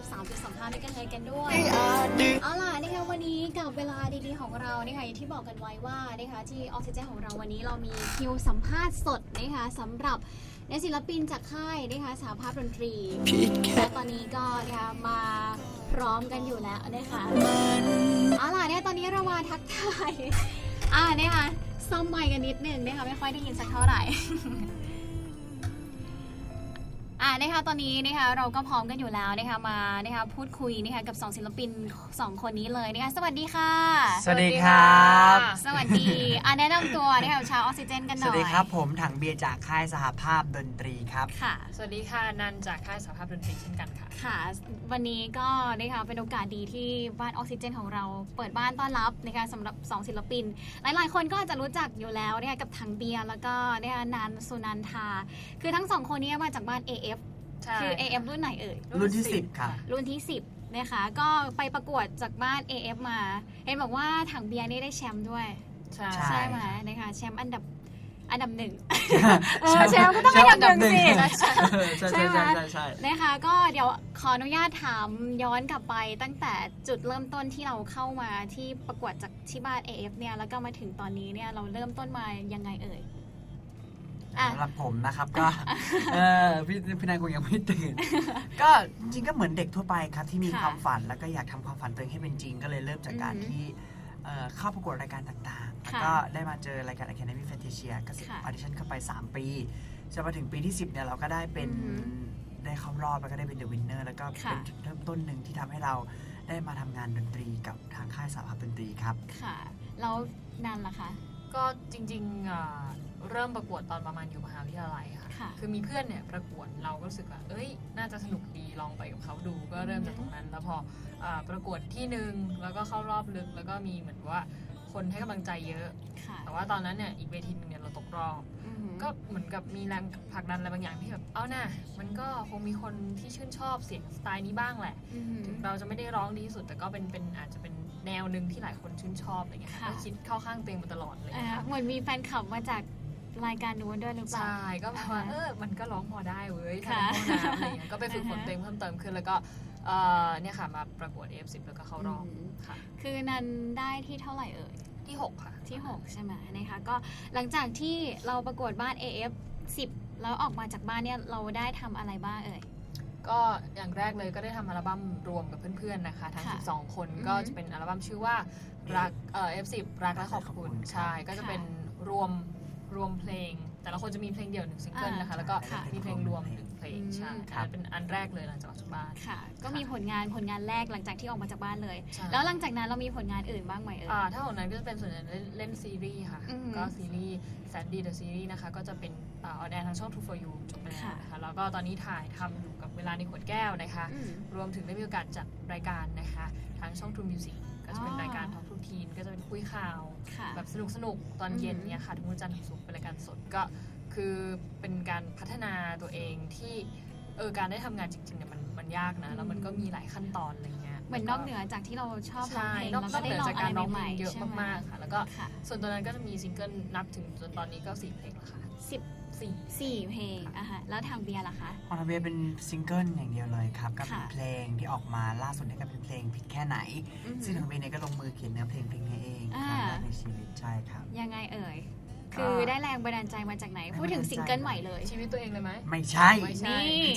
93.25ด้วยกันเลยกันด้วยเอาล่ะนะคะวันนี้กับเวลาดีๆของเรานะคะอย่างที่บอกกันไว้ว่านะคะที่ออกซิเจนของเราวันนี้เรามีคิวสัมภาษณ์สดนะคะสำหรับในศิลปินจากค่ายนะคะสาภาพดนตรีและตอนนี้ก็นะคะมาพร้อมกันอยู่แล้วนะคะเอาล่ะเนี่ยตอนนี้เรามาทักทายอ่านะคะซ่อมไมค์กันนิดนึงนะคะไม่ค่อยได้ยินสักเท่าไหร่ อ่านะคะตอนนี้นะคะเราก็พร้อมกันอยู่แล้วนะคะมานะคะพูดคุยนะคะกับสองศิลปินสองคนนี้เลยนะคะสวัสดีค่ะ สวัสดีครับ สวัสดีอ่าแนะนำตัวนะคะชาวออกซิเจนกันหสน่อยวัสดีครับผมถังเบียร์จากค่ายสหภาพดนตรีครับ ค่ะ สวัสดีค่ะ นันจากค่ายสาภาพดนตรีเช่นกันค่ะ ค่ะ วันนี้ก็นะคะเป็นโอกาสดีที่บ้านออกซิเจนของเราเปิดบ้านต้อนรับนะคะสำหรับสองศิลปิน หลายๆ คนก็อาจจะรู้จักอยู่แล้วนะคะกับถังเบียร์แล้วก็นะคะนันสุนันทา คือทั้งสองคนนี้มาจากบ้าน AF ใช่ คือ AF รุ่นไหนเอ่ย รุ่นที่สิบครับรุ่นที่ 10 นะคะ ก็ไปประกวดจากบ้าน AF มา เห็นบอกว่าถังเบียร์นี่ได้แชมป์ด้วย ใช่ ใช่ใช่ไหมนะคะแชมป์อันดับอันดับหนึ่งเออแชมป์ก็ต้องอันดับหนึ่งสิใช่ใช่ใช่ใช่ไหมใช่ใช่ใช่นะคะก็เดี๋ยวขออนุญาตถามย้อนกลับไปตั้งแต่จุดเริ่มต้นที่เราเข้ามาที่ประกวดจากที่บ้าน AF เนี่ยแล้วก็มาถึงตอนนี้เนี่ยเราเริ่มต้นมายังไงเอ่ย อะ สำหรับผมนะครับก็เออพี่พี่นายคงยังไม่ตื่น ก็จริงๆก็เหมือนเด็กทั่วไปครับที่มีค่ะความฝันแล้วก็อยากทำความฝันตัวเองให้เป็นจริง ก็เลยเริ่มจากการอือหือที่เอ่อเข้าประกวดรายการต่างๆ แล้วค่ะก็ได้มาเจอรายการ Academy Fantasia ก็สิบค่ะออดิชั่นเข้าไป 3 ปีจนมาถึงปีที่ 10เนี่ยเราก็ได้เป็นอือหือได้เข้ารอบแล้วก็ได้เป็นเดอะวินเนอร์แล้วก็ค่ะ เป็นจุดเริ่มต้นหนึ่งที่ทำให้เราได้มาทำงานดนตรีกับทางค่ายสาภาพดนตรีครับ ค่ะ แล้วนันล่ะคะ ก็จริงๆอ่า เริ่มประกวดตอนประมาณอยู่มหาวิทยาลัยค่ะ ค่ะ คือมีเพื่อนเนี่ยประกวดเราก็รู้สึกว่า เอ้ย น่าจะสนุกดีลองไปกับเขาดู ก็เริ่มจากตรงนั้น แล้วพออาประกวดที่หนึ่งแล้วก็เข้ารอบลึก แล้วก็มีเหมือนว่าคนให้กำลังใจเยอะ ค่ะแต่ว่าตอนนั้นเนี่ยอีกเวทีหนึงเนี่ยเราตกรอบ อือหือก็เหมือนกับมีแรงผลักดันอะไรบางอย่างที่แบบ เอาน่ะมันก็คงมีคนที่ชื่นชอบเสียงสไตล์นี้บ้างแหละ อือหือ ถึงเราจะไม่ได้ร้องดีที่สุด แต่ก็เป็นเป็นอาจจะเป็นแนวหนึ่งที่หลายคนชื่นชอบอะไรเงี้ยค่ะค่ะก็คิดเข้าข้างตัวเองมาตลอดเลยอ่าค่ะ เหมือนมีแฟนคลับมาจาก รายการนู้นด้วยหรือเปล่า ใช่ ก็แบบว่าอ่าฮะเออมันก็ร้องพอได้เว้ยค่ะทำห้องน้ำอะไรเงี้ยก็ไปฝึกฝนอ่าฮะตัวเองเพิ่มเติมขึ้นแล้วก็เออเนี่ยค่ะมาประกวด F10 แล้วก็เข้ารอบอืมค่ะ คือนันได้ที่เท่าไหร่เอ่ยที่ 6 ค่ะ ที่ 6 ใช่ไหมนะคะก็หลังจากที่เราประกวดบ้าน AF 10 แล้วออกมาจากบ้านเนี่ยเราได้ทำอะไรบ้างเอ่ยก็อย่างแรกเลยก็ได้ทำอัลบั้มรวมกับเพื่อนๆนะคะ ทั้งค่ะ12 คนอือฮึก็จะเป็นอัลบั้มชื่อว่ารักเอ่อ F10 รักและขอบคุณครับใช่ก็จะเป็นรวม รวมเพลง แต่ละคนจะมีเพลงเดี่ยวหนึ่งซิงเกิลอ่านนะคะ แล้วก็ค่ะมีเพลงรวมหนึ่งเพลงใช่อืมอันนั้นเป็นอันแรกเลยหลังจากออกจากบ้านค่ะ ก็มีผลงานผลงานแรกหลังจากที่ออกมาจากบ้านเลยใช่แล้วหลังจากนั้นเรามีผลงานอื่นบ้างไหมเอ่ยอ่าถ้าของนั้นก็จะเป็นส่วนใหญ่เล่นเล่นซีรีส์ค่ะอือหือก็ซีรีส์ Sandy the Series นะคะ ก็จะเป็นออนแอร์ทางช่อง True for You จบไปแล้วค่ะนะคะ แล้วก็ตอนนี้ถ่ายทำอยู่กับเวลาในขวดแก้วนะคะอืมรวมถึงได้มีโอกาสจัดรายการนะคะทางช่อง True Music ก็จะเป็นอ๋อรายการทอ k ทู ทีนก็จะเป็นคุยข่าว ค่ะ แบบสนุกสนุกๆตอนเย็นอือหือเนี่ยค่ะทุกวันจันทร์ถึงศุกร์เป็นรายการสดก็คือเป็นการพัฒนาตัวเองที่เออการได้ทำงานจริงๆเนี่ยมันมันยากนะ แล้วมันก็มีหลายขั้นตอนอะไรเงี้ยเหมือนนอกเหนือจากที่เราชอบร้องใช่เพลงนอกเรานก็อกได้เหนือลองจากอะการไรร้องใหเพลม่งๆเยอะใช่ไหมากๆค่ะ แล้วก็ค่ะส่วนตัวนั้นก็จะมีซิงเกิลนับถึงจนตอนนี้ก็สี่เพลงแล้วค่ะ สิบ สี่สี่เพลงอะฮะแล้วทางเบียร์ล่ะคะออนเวเป็นซิงเกิลอย่างเดียวเลยครับก็เป็นค่ะเพลงที่ออกมาล่าสุดเนี่ยก็เป็นเพลงผิดแค่ไหน อือหืซึ่งอทางเวเนี่ยก็ลงมือเขียนเนื้อเพลงเพลงนี้เองคอ่า รั้งแรกในชีวิตใช่ครับ ยังไงเอ่ย ก็ คือได้แรงบันดาลใจมาจากไหน พูดถึงซิงเกิลใหม่เลย ชีวิตตัวเองเลยไหม ไม่ใช่ ไม่ใช่ นี่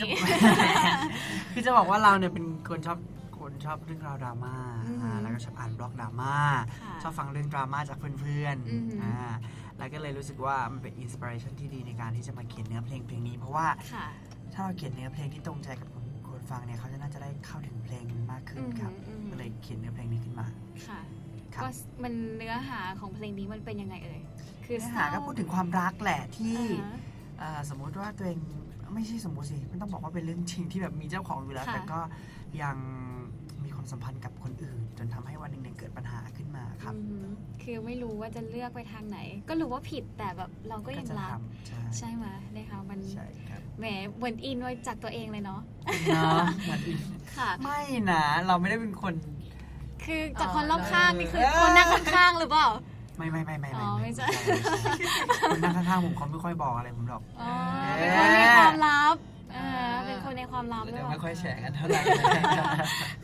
คือจะบอกว่าเราเนี่ยเป็นคนชอบคนชอบเรื่องราวดราม่าอือหืออ่อ่าแล้วก็ชอบอ่านบล็อกดราม่าค่ะชอบฟังเรื่องดราม่าจากเพื่อนอือหือๆอ่า แล้วก็เลยรู้สึกว่ามันเป็นอินสปิเรชันที่ดีในการที่จะมาเขียนเนื้อเพลงเพลงนี้ เพราะว่าค่ะ ถ้าเราเขียนเนื้อเพลงที่ตรงใจกับคนคนฟังเนี่ยเขาจะน่าจะได้เข้าถึงเพลงมันมากขึ้นครับอือหือก็เลยเขียนเนื้อเพลงนี้ขึ้นมา ค่ะ ครับ ก็มันเนื้อหาของเพลงนี้มันเป็นยังไงเอ่ย คือเนื้อเศหาร้าก็พูดถึงความรักแหละที่ อ่าฮะ เอ่อสมมุติว่าตัวเองไม่ใช่สมมุติสิมันต้องบอกว่าเป็นเรื่องจริงที่แบบมีเจ้าของอยู่แล้ว ค่ะแต่ก็ยังมีความ สัมพันธ์กับคนอื่น จนทำให้วันหนึ่งเนี่ยเกิดปัญหาขึ้นมาครับอืมคือไม่รู้ว่าจะเลือกไปทางไหน ก็รู้ว่าผิดแต่แบบเราก็ยังจะรัก ทำใช่ใช่ไหมนะคะมันใช่ครับแหมเหมือนอินไว้จากตัวเองเลยเนาะเนาะเหมือนอีกค่ะ ไม่นะเราไม่ได้เป็นคน คือจากคนรอบข้างนี่คือคนนั่งข้างๆหรือเปล่า ไม่ไม่ไม่ไม่อ๋อไม่ใช่ คนนั่งข้างๆผมเขาไม่ค่อยบอกอะไรผมหรอก อ๋อเอ๊ะเป็นคนมีความลับเออเป็นคน ในความลับหรือเดี๋ยวเปล่าไม่ค่อยแชร์กันเท่าไหร่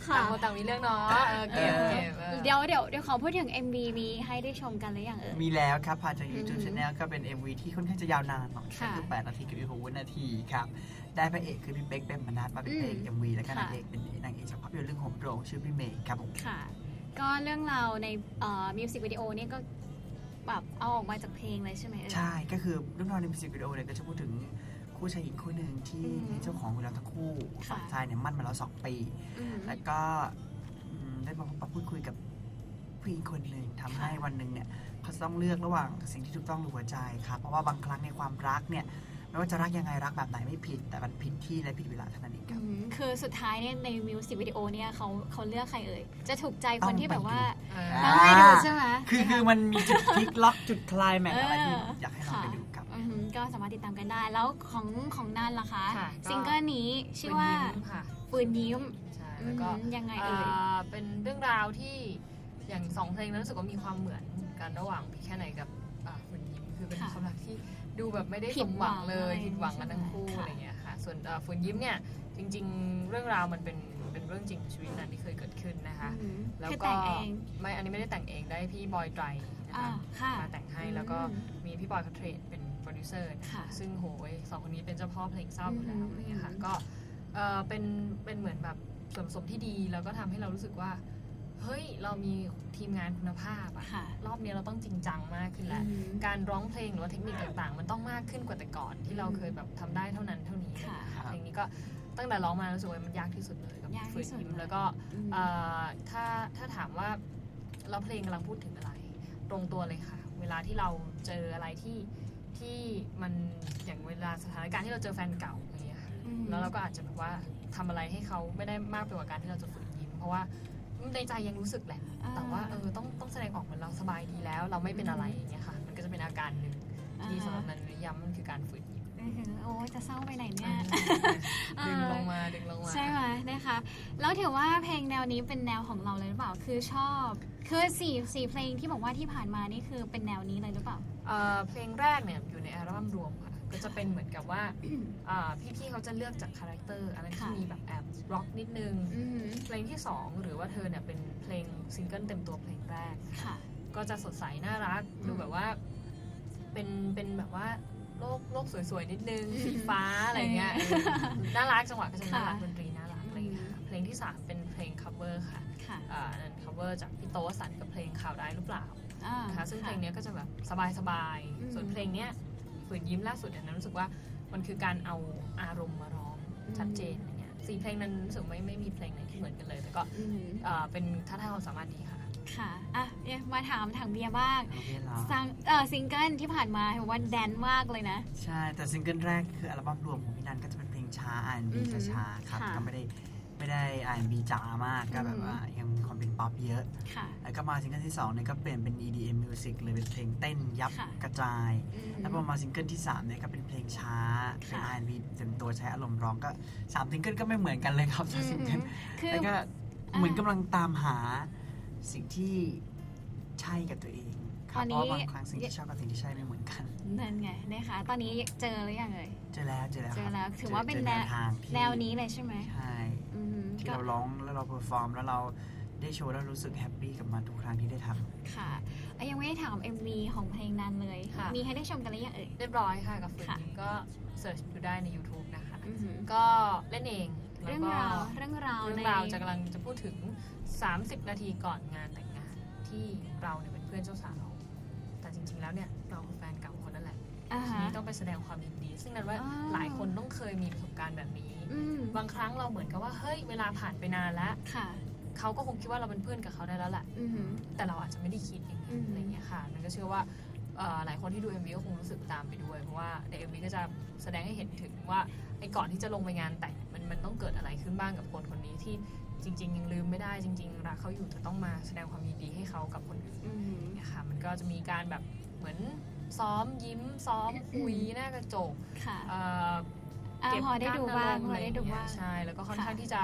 ค่ะต่างคนต่างมีเรื่องเนาะเออเก็บเก็บออเดี๋ยวเดี๋ยวเดี๋ยวขอพูดถึง MV มีให้ได้ชมกันหรือยังเอ่ยมีแล้วครับผ่านจากอื YouTube ม Channel ก็เป็น MV ที่ค่อนข้างจะยาวนานหน่อยค่ะคือ8นาทีกับอีก6วินาทีครับ ได้พระเอกคือพี่เป๊กเป็นมนัสมาเป็นพระเอก อืม MV แล้วก็ค่ะนางเอกเป็นนางเอกจากภาพยนตร์เรื่องโหมโรงชื่อพี่เมย์ครับผม ค่ะ ก็เรื่องราวในมิวสิกวิดีโอนี่ก็แบบเอาออกมาจากเพลงเลยใช่ไหมเอ่ยใช่ ก็คือเรื่องราวในมิวสิกวิดีโอเนี่ยก็จะพูดถึง คู่ชายหญิงคู่หนึ่งที่อืมมีเจ้าของอยู่แล้วทั้งคู่ค่ะ ฝ่ายชายเนี่ยมั่นมาแล้วสองปี อืม แล้วก็อืมได้มาพบปะพูดคุยกับผู้หญิงคนหนึ่งทำให้วันหนึ่งเนี่ยเขาจะต้องเลือกระหว่างสิ่งที่ถูกต้องหรือหัวใจครับเพราะว่าบางครั้งในความรักเนี่ยไม่ว่าจะรักยังไงรักแบบไหนไม่ผิด แต่มันผิดที่และผิดเวลาเท่านั้นเองครับ อืมคือสุดท้ายเนี่ยในมิวสิกวิดีโอเนี่ยเขาเขาเลือกใครเอ่ย จะถูกใจคนที่ต้แบองบไปว่าเอออ่า ต้องให้ดูใช่ไหม คือคือมันมีจุดพลิกล็อกจุดคลายแม็กซ์อะไรที่เอออยากให้เราไปดูครับอืม ก็สามารถติดตามกันได้ แล้วของของนันล่ะคะ ค่ะก็ ซิงเกิลนี้ชื่อว่าเป็นยิ้มค่ะปืนยิ้มใช่อืแล้วก็มยังไงเอ่เอ่ยอเป็นเรื่องราวที่อย่างสองเพลงนั้นรู้สึกว่ามีความเหมือนกันระหว่างพี่แค่ไหนกับอ่าฝุ่นยิ้มคือเป็นค่ะความรักที่ดูแบบไม่ได้ผิสดมหหวัวังงเลยอะไรผิดหวังกันทั้งคู่ค่ะอะไรเงี้ยค่ะส่วนเอ่อฝุ่นยิ้มเนี่ยจริง ๆ เรื่องราวมันเป็นเป็นเรื่องจริงของชีวิตนั้นที่เคยเกิดขึ้นนะคะ อืมแล้วคือก็แต่งเองไม่อันนี้ไม่ได้แต่งเองได้พี่บอยไตรนะอ่าคะค่ะ มาแต่งให้แล้วก็มีพี่บอยคัทเทรดเป็น โปรดิวเซอร์นะค่ะคะซึ่งโหยสองคนนี้เป็นเจ้าพ่อเพลงเศร้าอยู่แล้วอืมอะไรเงี้ยค่ะก็เอ่อเป็นเป็นเหมือนแบบส่วนผสมที่ดีแล้วก็ทำให้เรารู้สึกว่า เฮ้ยเรามีทีมงานคุณภาพอะค่ะรอบนี้เราต้องจริงจังมากขึ้นแล้วอืมการร้องเพลงหรือว่าเทคนิคต่างๆ มันต้องมากขึ้นกว่าแต่ก่อนที่เราเคยแบบทำได้เท่านั้นเท่านี้อะไรค่ะเงี้ยค่ะเพลงนี้ก็ตั้งแต่ร้องมารู้สึกว่ามันยากที่สุดเลยกับยากที่ฝืนสุดยิ้มเลยแล้วก็อืมเอ่อถ้าถ้าถามว่าเราเพลงกำลังพูดถึงอะไร ตรงตัวเลยค่ะ เวลาที่เราเจออะไรที่ ที่มันอย่างเวลาสถานการณ์ที่เราเจอแฟนเก่าอย่างเงี้ยค่ะอืมแล้วเราก็อาจจะแบบว่าทำอะไรให้เขาไม่ได้มากไปกว่าการที่เราจะฝึกยิ้ม เพราะว่าในใจยังรู้สึกแหละ อ่า แต่ว่าเออต้องต้องแสดงออกเหมือนเราสบายดีแล้ว เราไม่เป็นอะไรอย่างเงี้ยค่ะ มันก็จะเป็นอาการหนึ่งที่สำหรับนันนิยามมันคือการฝืนยิ้ม อือหือโอ้ยจะเศร้าไปไหนเนี่ย ดึงลงมาดึงลงมา ใช่ไหมนะคะ แล้วถือว่าเพลงแนวนี้เป็นแนวของเราเลยหรือเปล่า คือชอบ คือสี่สี่เพลงที่บอกว่าที่ผ่านมานี่คือเป็นแนวนี้เลยหรือเปล่า เอ่อเพลงแรกเนี่ยอยู่ในอัลบั้มรวมค่ะ ก็จะเป็นเหมือนกับว่าอ่าพี่ๆเขาจะเลือกจากคาแรคเตอร์อันนั้นที่ค่ะ มีแบบแอบร็อกนิดนึง อือหือเพลงที่ 2 หรือว่าเธอเนี่ยเป็นเพลงซิงเกิลเต็มตัวเพลงแรก ค่ะ ก็จะสดใสน่ารักอืม ดูแบบว่าเป็นเป็นแบบว่า โลกโลกสวยๆ นิดนึงอืมสีฟ้าอะไรเงี้ยเออเออน่ารักจังหวะก็จะน่ารักค่ะดนตรีน่ารักอะไรเงี้ยค่ะเพลงที่ 3 เป็นเพลง cover ค่ะค่ะอ่านั่น cover จากพี่โตสันกับเพลงข่าวได้ายหรือเปล่าอ่านะคะซึ่งเพลงเนี้ยก็จะแบบสบายอืมๆส่วนเพลงเนี้ยฝืนยิ้มล่าสุดเนี่ยนั้นรู้สึกว่ามันคือการเอาอารมณ์มาร้องชัดเจนอย่างเงี้ยสี่เพลงนั้นรู้สึกไม่ไม่มีเพลงไหนที่เหมือนกันเลย แต่ก็อือหือเอ่อเป็นท้าทายความสามารถดีค่ะ ค่ะ อะเนี่ยมาถามถังเบียร์บ้างโอเคเหรอซังเอ่อซิงเกิลที่ผ่านมาเห็นว่าแดนมากเลยนะ ใช่ แต่ซิงเกิลแรกคืออัลบั้มรวมของพี่นันก็จะเป็นเพลงช้า R&B อือหือช้าๆครับ ค่ะก็ไม่ได้ไม่ได้ R&B จ๋ามากก็แบอืบอหือ ว่ายังมีความเป็นป๊อปเยอะ ค่ะ แล้วก็มาซิงเกิลที่2เนี่ยก็เปลี่ยนเป็น EDM music เลยเป็นเพลงเต้นยับค่ะ กระจาย อืม แล้วพอมาซิงเกิลที่3เนี่ยก็เป็นเพลงช้าเป็นค่ะ R&B เต็มตัวใช้อารมณ์ร้องก็3ซิงเกิลก็ไม่เหมือนกันเลยครับสามซิงเกิลคือ แล้วก็อ่าเหมือนกำลังตามหา สิ่งที่ใช่กับตัวเองครับตอนเพนี้ราะว่าบางครั้งสิ่งที่ชอบกับสิ่งที่ใช่ไม่เหมือนกัน นั่นไงนะคะ ตอนนี้เจอหรือยังเอ่ย เจอแล้วเจอแล้วเจอครับแล้วถือว่าเป็นจอแนว ทางที่แนวนี้เลยใช่ไหมใช่อืมที่ก็เราร้องแล้วเราเพอร์ฟอร์มแล้วเราได้โชว์แล้วรู้สึกแฮปปี้กับมันทุกครั้งที่ได้ทำค่ะเอ้ยยังไม่ได้ถาม MV ของเพลงนั้นเลยค่ะ มีให้ได้ชมกันหรือยังเอ่ย เรียบร้อยค่ะกับฝืนค่ะยิ้มก็เสิร์ชดูได้ใน YouTube นะคะ อือหือก็เล่นเองแล้เรื่วองก็ราวเรื่องราวเรื่องในราวจะกำลังจะพูดถึง 30 นาทีก่อนงานแต่งงานที่เราเนี่ยเป็นเพื่อนเจ้าสาว แต่จริง ๆ แล้วเนี่ยเราคือแฟนเก่าคนนั่นแหละอ่าทีฮะ นี้ต้องไปแสดงความยินดี ซึ่งนั้นว่าอ่า หลายคนต้องเคยมีประสบการณ์แบบนี้ อืมบางครั้งเราเหมือนกับว่าเฮ้ยเวลาผ่านไปนานแล้วค่ะเขาก็คงคิดว่าเราเป็นเพื่อนกับเขาได้แล้วแหละ อือหือ แต่เราอาจจะไม่ได้คิดอย่างอืนั้นม อะไรเงี้ยค่ะ มันก็เชื่อว่าเอ่อหลายคนที่ดู MV ก็คงรู้สึกตามไปด้วย เพราะว่าใน MV ก็จะแสดงให้เห็นถึงว่าไอ้ก่อนที่จะลงไปงานแต่งมันมันต้องเกิดอะไรขึ้นบ้างกับคนคนนี้ที่ จริง ๆ ยังลืมไม่ได้จริง ๆ รักเขาอยู่แต่ต้องมาแสดงความยินดีให้เขากับคนอื่นอือหือเนี่ยค่ะมันก็จะมีการแบบเหมือนซ้อมยิ้มซ้อมคุยหน้ากระจกค่ะเอ่ออ่าเก็บพอได้ดูบ้างกล้พมอได้ดูเรบ้างใช่แล้วก็ค่อนค่ะข้างที่จะ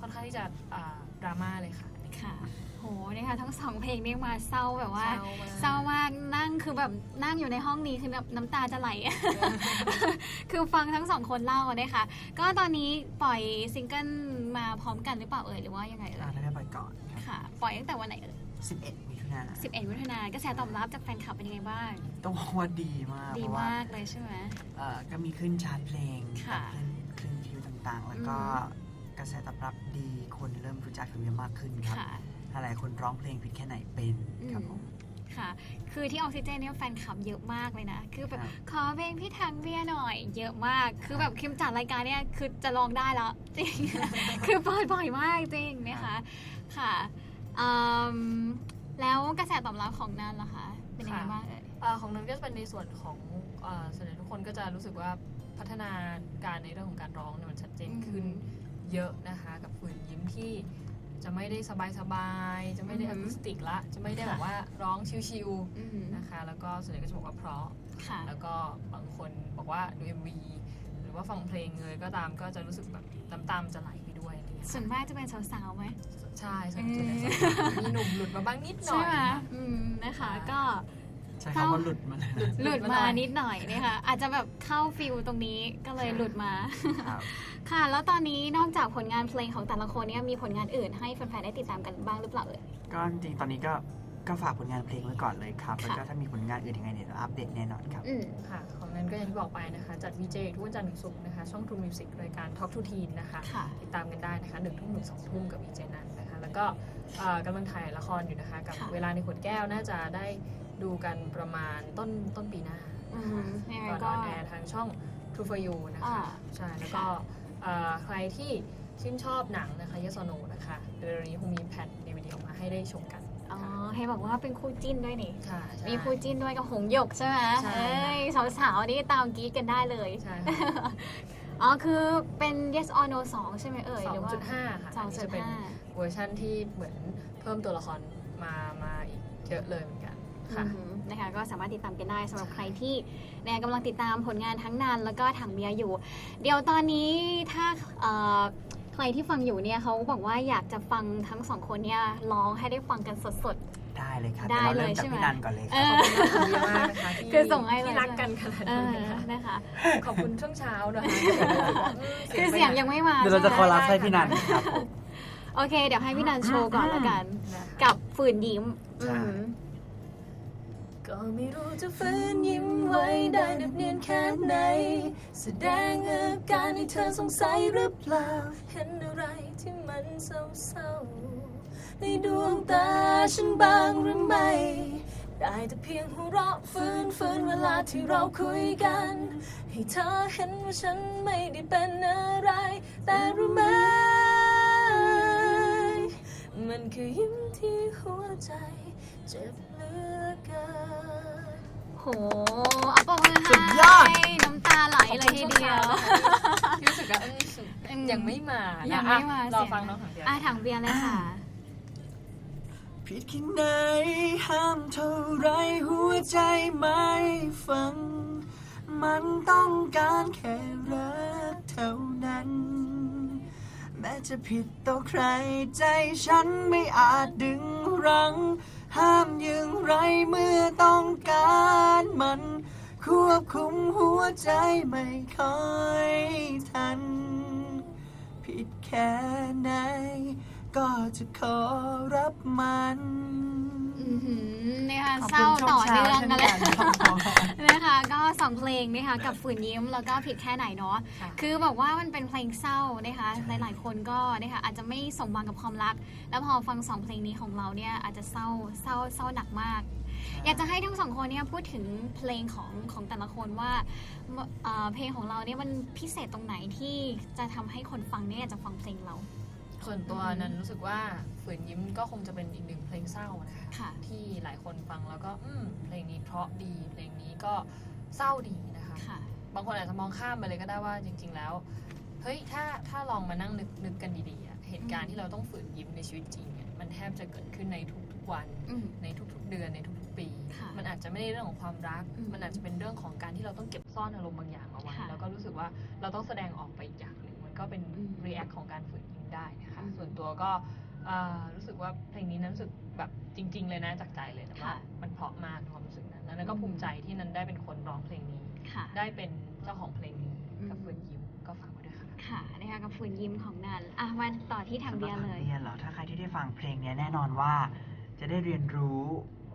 ค่อนข้างที่จะอ่าดราม่าเลยค่ะในค่ะโหนี่ค่ะทั้งสองเพลงนี่มาเศร้าแบบว่าเศร้ามากเศร้ามากนั่งคือแบบนั่งอยู่ในห้องนี้คือแบบน้ำตาจะไหล คือฟังทั้งสองคนเล่าเนี่ยค่ะก็ตอนนี้ปล่อยซิงเกิล มาพร้อมกันหรือเปล่าเอ่ยหรือว่ายังไงเอ่อ่ายได้ไปก่อนครับค่ะ ปล่อยตั้งแต่วันไหนเอ่ย11มิถุนายน11มิถุนายนกระแสตอบรับจากแฟนคลับเป็นยังไงบ้าง ต้องบอกว่าดีมากดีเพราะว่ามากเลยใช่ไหม เอ่อก็มีขึ้นชาร์ตเพลงค่ะขึ้นขึ้นคิวต่างๆ แล้วก็อืม กระแสตอบรับดีคนเริ่มรู้จักกันเยอะมากขึ้นครับค่ะ หลายๆคนร้องเพลงผิดแค่ไหนเป็นครับผม ค่ะ คือที่ออกซิเจนเนี่ยแฟนคลับเยอะมากเลยนะ คือแบบครับขอเพลงพี่ทางเบียร์หน่อย เยอะมาก คือแบบคิมจัดรายการเนี่ยคือจะลองได้แล้วจริง คือเปิดบ่อยมากจริงนะคะค่ะอืมแล้วกระแสตอบรับของนันล่ะคะ เป็นยังไงบ้างเอ่ยเอ่อของนั้นก็จะเป็นในส่วนของเอ่อส่วนใหญ่ทุกคนก็จะรู้สึกว่าพัฒนาการในเรื่องของการร้องเนี่ยมันชัดเจนขึ้นเยอะนะคะ กับฝืนยิ้มที่ จะไม่ได้สบายๆจะไม่ได้อือะอหือคูสติกละ จะไม่ได้ค่ะแบบว่าร้องชิวอืมๆนะคะ แล้วก็ส่วนใหญ่ก็จะบอกว่าเพราะค่ะแล้วก็บางคนบอกว่าดู MV หรือว่าฟังเพลงเลยก็ตามก็จะรู้สึกแบบน้ำตามจะไหลไปด้วยอะไรอย่างเงี้ยส่วนมากจะเป็นสาวๆไหมใช่ส่วนใหญ่มีหนุ่มหลุดมาบ้างนิดหน่ใช่อยไหมค่ะอืมนะคะก็ ใช้คำว่าหลุดมาเลยนะหลุดมานิดหน่อยนะคะอาจจะแบบเข้าฟิลตรงนี้ก็เลยหลุดมาครับค่ะ แล้วตอนนี้นอกจากผลงานเพลงของแต่ละคนเนี่ยมีผลงานอื่นให้แฟนๆได้ติดตามกันบ้างหรือเปล่าเอ่ยก็จริงๆตอนนี้ก็ก็ฝากผลงานเพลงไว้ก่อนเลยครับค่ะแล้วก็ถ้ามีผลงานอื่นยังไงเนี่ยเดี๋ยวอัปเดตแน่นอนครับอืมค่ะ ของนั้นก็อย่างที่บอกไปนะคะ จัด VJ ทุกวันจันทร์ถึงศุกร์นะคะ ช่อง True Music รายการ Talk to Teen นะคะค่ะติดตามกันได้นะคะหนึ่งทุ่มถึงสองทุ่มกับ VJ นั้นนะคะ แล้วก็เอ่อกำลังถ่ายละครอยู่นะคะ กับค่ะเวลาในขวดแก้วน่าจะได้ ดูกันประมาณต้นต้นปีหน้าอืมยังไงก่อนอก็ อนแอร์ทางช่อง True for You นะอ่า คะ ใช่ แล้วก็เอ่อใครที่ชื่นชอบหนังนะคะย s โนนะคะเร็วๆนี้คงมีแผ่นดีวีดีออกมาให้ได้ชมกันอ๋อให้บอกว่าเป็นคู่จิ้นด้วยนี่ ค่ะใช่ มีคู่จิ้นด้วยกับหงหยกใช่ไหมใช่ เอ้ยสาวๆนี่ตามกรีดกันได้เลย ใช่ค่ะ อ๋อ คือเป็น yes or no 2 ใช่ไหมเอ่ยสอหรืงอว่าจุดห้าค่ะสองอันนี้จุดจะเป็นห้าเวอร์ชั่นที่เหมือนเพิ่มตัวละครมามาอีกเยอะเลยเหมือนกัน ค่ะอืมนะคะก็สามารถติดตามกันได้สำหรับใครที่เนี่ยกำลังติดตามผลงานทั้งนานแล้วก็ถังเบียร์อยู่ เดี๋ยวตอนนี้ถ้าเอ่อใครที่ฟังอยู่เนี่ยเขาบอกว่าอยากจะฟังทั้งสองคนเนี่ยร้องให้ได้ฟังกันสด ได้เลยครับได้ดี๋วเราเริ่มเลยจากใช่ไหม พี่นันก่อนเลยคเอรับอขอบคุณมากนะคะที่คือส่งให้เลย ที่รักกันขนาดๆเอนี้อนะคะนะคะ ขอบคุณช่วงเช้านะคะคือเสียงยังไม่มาเดี๋ยวเราจะใช่คอไหมรัสให้พี่นันครับผม โอเค เดี๋ยวให้พี่นันโชว์ก่อนละกัน นะคะ กับฝืนยิ้มใช่ อืม ก็ไม่รู้จะฝืนยิ้มไว้ได้เนียนแค่ไหน แสดงอาการให้เธอสงสัยหรือเปล่า เห็นอะไรที่มันเศร้าๆในดวงตาฉันบ้างหรือไม่ ได้แต่เพียงหัวเราะฟื้นฟื้นเวลาที่เราคุยกัน ให้เธอเห็นว่าฉันไม่ได้เป็นอะไร แต่รู้ไหม มันคือยิ้มที่หัวใจเจ็บ เหลือเกิน โห เอาปรบมือสุดยอดให้น้ำตาไหลเลยทีเดียว รู้สึกว่าเออสุดอืมยังไม่มานะยังไม่มาอะรอฟังน้องถังเดียวอะถังเบียร์เลยค่ะ ผิดแค่ไหนห้ามเท่าไรหัวใจไม่ฟัง มันต้องการแค่รักเท่านั้น แม้จะผิดต่อใครใจฉันไม่อาจดึงรั้ง ห้ามยังไรเมื่อต้องการมัน ควบคุมหัวใจไม่ค่อยทัน ผิดแค่ไหน ก็จะขอรับมัน อือหือ นี่ยค่ะขอบเศร้าคุณช่วต่องเช้าเนื่องเช่นกันเลกัยนครับผมนะคะก็สองเพลงนะคะกับฝืนยิ้มแล้วก็ผิดแค่ไหนเนาะค่ะคือบอกว่ามันเป็นเพลงเศร้านะคะหลายๆ คนก็นะคะอาจจะไม่สมหวังกับความรัก แล้วพอฟังสองเพลงนี้ของเราเนี่ยอาจจะเศร้าเศร้าเศร้าหนักมาก อยากจะให้ทั้งสองคนเนี่ยพูดถึงเพลงของของแต่ละคนว่าเอ่อเพลงของเราเนี่ยมันพิเศษตรงไหนที่จะทำให้คนฟังเนี่ยอยากจะฟังเพลงเรา ส่วนตัวนั้นรู้สึกว่าฝืนยิ้มก็คงจะเป็นอีกหนึ่งเพลงเศร้านะคะค่ะที่หลายคนฟังแล้วก็อืมเพลงนี้เพราะดีเพลงนี้ก็เศร้าดีนะคะ ค่ะ บางคนอาจจะมองข้ามไปเลยก็ได้ว่าจริง ๆ แล้ว เฮ้ยถ้าถ้าลองมานั่งนึกนึกกันดีๆอะเหตุการณ์ที่เราต้องฝืนยิ้มในชีวิตจริงอะมันแทบจะเกิดขึ้นในทุกๆวัน อืม ในทุกๆเดือนในทุกๆปี ค่ะมันอาจจะไม่ได้เรื่องของความรัก อืมมันอาจจะเป็นเรื่องของการที่เราต้องเก็บซ่อนอารมณ์บางอย่างเอาไว้ค่ะ แล้วก็รู้สึกว่าเราต้องแสดงออกไปอีกอย่างหนึ่งมัน ก็เป็นอืมรีแอคของการฝืนยิ้มได้นะคะอืมส่วนตัวก็อ่ารู้สึกว่าเพลงนี้นั้นรู้สึกแบบจริง ๆ เลยนะจากใจเลยแต่ว่าค่ะมันเพราะมากในความรู้สึกนั้นแล้วนั้นก็อืมภูมิใจที่นั้นได้เป็นคนร้องเพลงนี้ค่ะได้เป็นเจ้าของเพลงนี้อืมกับเฟื่อนยิ้มก็ฝากไว้ด้วยค่ะค่ะนะคะกับฝืนยิ้มของนันอะมาต่อที่ทางเบียร์เลยสำหรับทางเบียร์เหรอถ้าใครที่ได้ฟังเพลงเนี้ยแน่นอนว่า จะได้เรียนรู้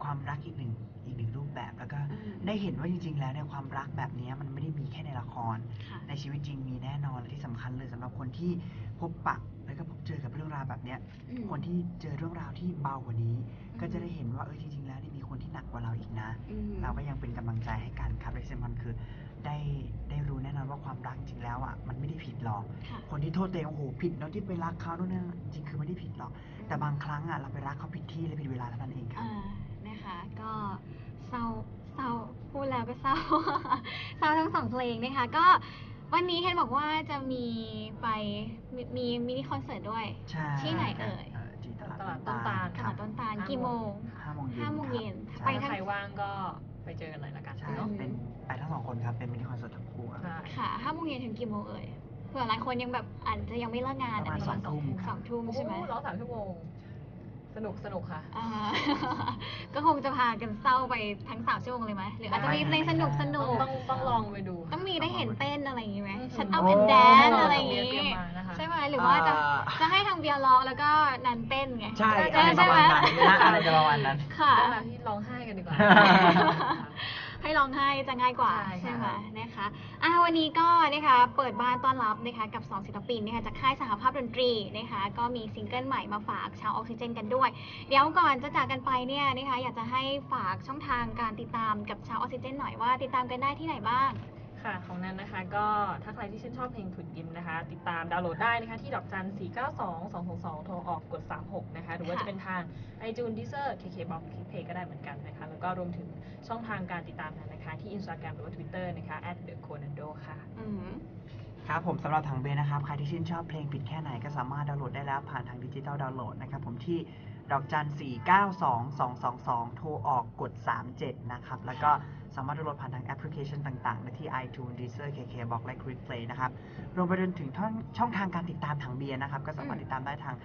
ความรักอีกหนึ่ง อีกหนึ่งรูปแบบ แล้วก็อืม ได้เห็นว่าจริง ๆ แล้วเนี่ยความรักแบบเนี้ยมันไม่ได้มีแค่ในละคร ค่ะ ในชีวิตจริงมีแน่นอนและที่สำคัญเลยสำหรับคนที่พบปะแล้วก็พบเจอกับเรื่องราวแบบเนี้ย อืม คนที่เจอเรื่องราวที่เบากว่านี้ก็จะได้เห็นว่าเออจริง ๆ แล้วนี่มีคนที่หนักกว่าเราอีกนะ อืม เราก็ยังเป็นกำลังใจให้กันครับและที่สำคัญคือได้ได้รู้แน่นอนว่าความรักจริงๆแล้วอะมันไม่ได้ผิดหรอก ค่ะ คนที่โทษตัวเองโอ้โหผิดแล้วที่ไปรักเขาโน่นนั่นจริงๆคือไม่ได้ผิดหรอก แต่บางครั้งอะเราไปรักเขาผิดที่และผิดเวลาเท่านั้นเองครับ อ่านะคะ ก็เศร้าเศร้าพูดแล้วก็เศร้า เศร้าทั้งสองเพลงนะคะ ก็วันนี้เห็นบอกว่าจะมีไปมีมีมินิคอนเสิร์ตด้วย ใช่ที่ไหนเอ่ยที่ตลาดตลาดต้ต้นนตาตาลลตคลารัดบต้นตาลห้ากี่โมงห้าโมงเย็นห้าโมงเย็นครับไปถ้าทั้ง ใครว่างก็ไปเจอกันหน่อยละกันใช่เนาะเป็นไปทั้งสองคนครับเป็นมินิคอนเสิร์ตทั้งคู่ครับ ใช่ค่ะห้าโมงเย็นถึงกี่โมงเอ่ย เผื่อหลายคนยังแบบอาจจะยังไม่เลิกงานประมาณอะไรสองทุ่มคสรัอบงทุ่มใช่ไหมโอ้โร้องสามชั่วโมง สนุกสนุกค่ะ อ่าก็ คงจะพากันเศร้าไปทั้งสามชั่วโมงเลยไหมหรืออาจจะมีเพลงสนุกสนุต้องกต้องต้องลองไปดู ต้องมีได้เห็นเต้นอะไรอย่างงี้ไหมอืมชัดอัพโอ้แอนด์แดนอะไรอย่างเตรีงี้ยมมานะคะใช่ไหมหรือว่าจะอ่าจะให้ทางเบียร์ร้องแล้วก็นันเต้นไงใช่ใช่อะไรใช่ประไหมมาณนั้นนะอะไรจะประมาณนั้นค่ะเวลาที่ร้องไห้กันดีกว่า ให้ร้องไห้จะง่ายกว่าใช่ค่ะ ใช่ไหมนะคะอะวันนี้ก็นะคะเปิดบ้านต้อนรับนะคะกับ2ศิลปินนะคะจากค่ายสหภาพดนตรีนะคะก็มีซิงเกิลใหม่มาฝากชาวออกซิเจนกันด้วย เดี๋ยวก่อนจะจากกันไปเนี่ยนะคะอยากจะให้ฝากช่องทางการติดตามกับชาวออกซิเจนหน่อยว่าติดตามกันได้ที่ไหนบ้าง ค่ะของนั้นนะคะ ก็ถ้าใครที่ชื่นชอบเพลงถุนยิ้มนะคะ ติดตามดาวน์โหลดได้นะคะที่ดอกจัน 4 9 2 2 2 2 โทรออกกด 36 นะคะ หรือว่าค่ะจะเป็นทาง iTunes Deezer KKBox KPay ก็ได้เหมือนกันนะคะ แล้วก็รวมถึงช่องทางการติดตามนั้นนะคะ ที่ Instagram หรือว่า Twitter นะคะ @theconando ค่ะอืมครับผมสำหรับทางเบนนะครับ ใครที่ชื่นชอบเพลงผิดแค่ไหนก็สามารถดาวน์โหลดได้แล้วผ่านทางดิจิตอลดาวน์โหลดนะครับผมที่ ดอกจัน 4 9 2 2 2 2 โทรออกกด 37 นะครับ แล้วก็สามารถดาวน์โหลดผ่านทางแอปพลิเคชันต่างๆ ได้ที่ iTunes Deezer KKBox และ Quick Play นะครับ รวมไปจนถึงช่องช่องทางการติดตามทางเบียร์นะครับ ก็สามารถติดตามได้ทาง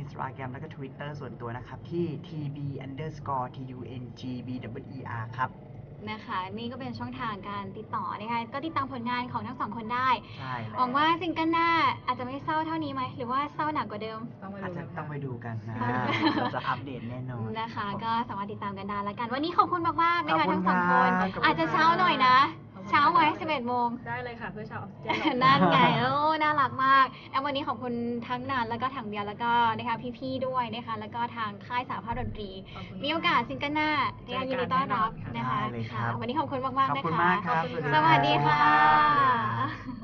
Instagram แล้วก็ Twitter ส่วนตัวนะครับ ที่ tb underscore tungber ครับ นะคะ นี่ก็เป็นช่องทางการติดต่อนะคะก็ติดตามผลงานของทั้งสองคนได้ใช่แล้วหวังว่าซิงเกิลหน้าอาจจะไม่เศร้าเท่านี้ไหมหรือว่าเศร้าหนักกว่าเดิม ต้องไปอาจดูจะกันต้องไปค่ะดูกันนะค่ะเราจะอัปเดตแน่นอน นะคะรับผมก็สามารถติดตามกันได้แล้วกัน วันนี้ขอบคุณมากๆนะคะขอบคุทั้ณงสองคน ครับขอบคุณอาจจะเช้าหน่อยนะขอบคุณ เช้าไหมค่ะ11โมง ได้เลยค่ะเพื่อชาวออกซิเจน นั่นไงโอ้น่ารักมากแล้ววันนี้ขอบคุณทั้งนันแล้วก็ถังเบียร์แล้วก็นะคะพี่ๆด้วยนะคะ แล้วก็ทางค่ายสาภาพดนตรีขอบคุณมีโอกาสซิงเกิลหน้าเจอกันยินดีต้อนรับแน่นอนค่ะนะคะได้เลยครับ วันนี้ขอบคุณมากๆขอบนะคุณคะ มากครับขอบคุณสวัสดีค่ะ สวัสดีครับ